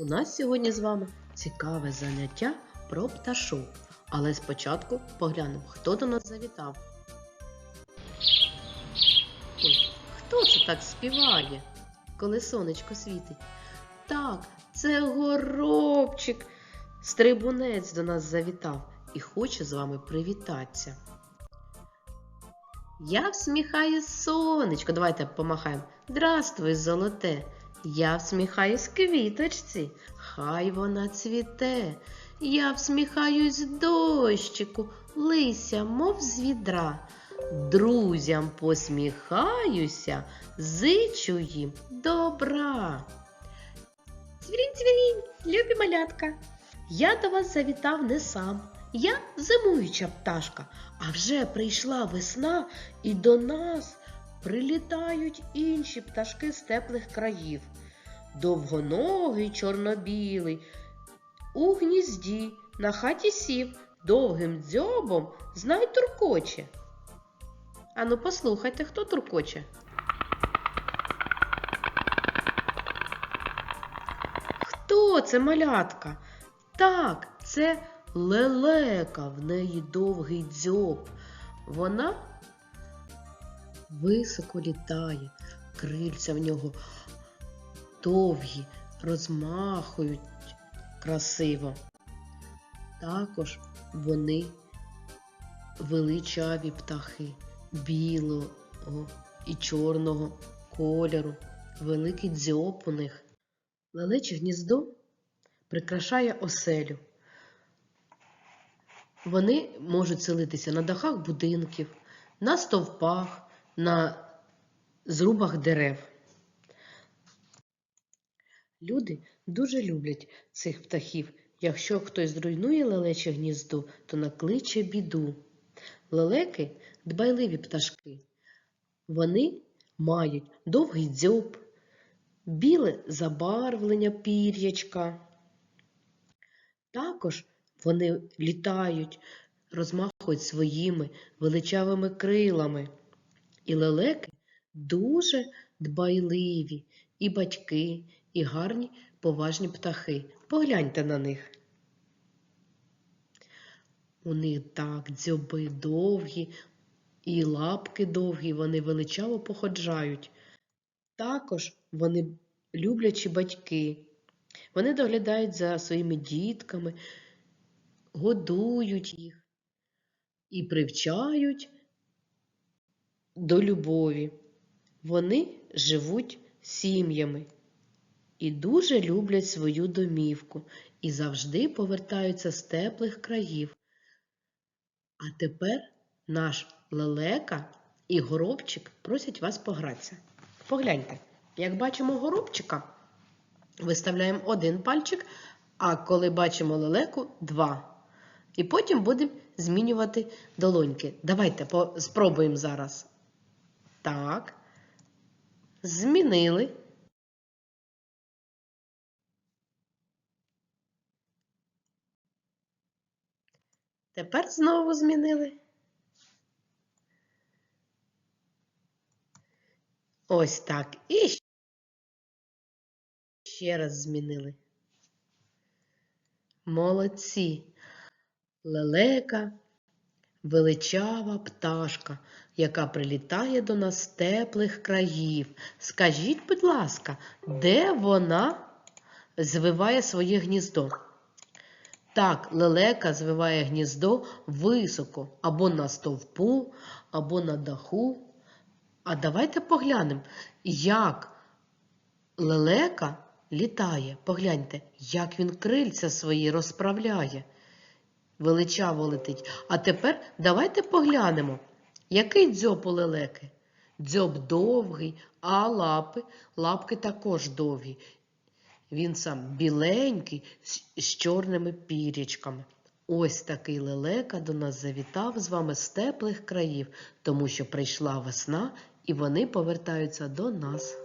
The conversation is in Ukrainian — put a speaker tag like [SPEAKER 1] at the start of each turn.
[SPEAKER 1] У нас сьогодні з вами цікаве заняття про пташок. Але спочатку поглянемо, хто до нас завітав. Ой, хто це так співає, коли сонечко світить? Так, це горобчик. Стрибунець до нас завітав і хоче з вами привітатися. Я всміхаюсь сонечко. Давайте помахаємо. Здравствуй, золоте. Я всміхаюсь квіточці, хай вона цвіте. Я всміхаюсь дощику, лися, мов з відра. Друзям посміхаюся, зичу їм добра. Цвірінь, цвірінь, любі малятка. Я до вас завітав не сам. Я зимуюча пташка, а вже прийшла весна, і до нас прилітають інші пташки з теплих країв. Довгоногий чорнобілий, у гнізді на хаті сів, довгим дзьобом знай туркоче. Ану, послухайте, хто туркоче. Хто це малятка? Так, це лелека, в неї довгий дзьоб. Вона високо літає, крильця в нього довгі, розмахують красиво. Також вони величаві птахи білого і чорного кольору, великий дзьоб у них. Лелече гніздо прикрашає оселю. Вони можуть селитися на дахах будинків, на стовпах, на зрубах дерев. Люди дуже люблять цих птахів. Якщо хтось зруйнує лелече гніздо, то накличе біду. Лелеки дбайливі пташки. Вони мають довгий дзьоб, біле забарвлення пір'ячка. Також вони літають, розмахують своїми величавими крилами. І лелеки дуже дбайливі, і батьки, і гарні поважні птахи. Погляньте на них. У них так дзьоби довгі, і лапки довгі, вони величаво походжають. Також вони люблячі батьки. Вони доглядають за своїми дітками, годують їх і привчають до любові. Вони живуть сім'ями і дуже люблять свою домівку і завжди повертаються з теплих країв. А тепер наш лелека і горобчик просять вас погратися. Погляньте, як бачимо горобчика, виставляємо один пальчик, а коли бачимо лелеку два. І потім будемо змінювати долоньки. Давайте спробуємо зараз. Так. Змінили. Тепер знову змінили. Ось так. І ще раз змінили. Молодці. Лелека величава пташка, яка прилітає до нас з теплих країв. Скажіть, будь ласка, де вона звиває своє гніздо? Так, лелека звиває гніздо високо, або на стовпу, або на даху. А давайте поглянемо, як лелека літає. Погляньте, як він крильця свої розправляє. Величаво летить. А тепер давайте поглянемо, який дзьоб у лелеки. Дзьоб довгий, а лапи, лапки також довгі. Він сам біленький з чорними пірічками. Ось такий лелека до нас завітав з вами з теплих країв, тому що прийшла весна і вони повертаються до нас.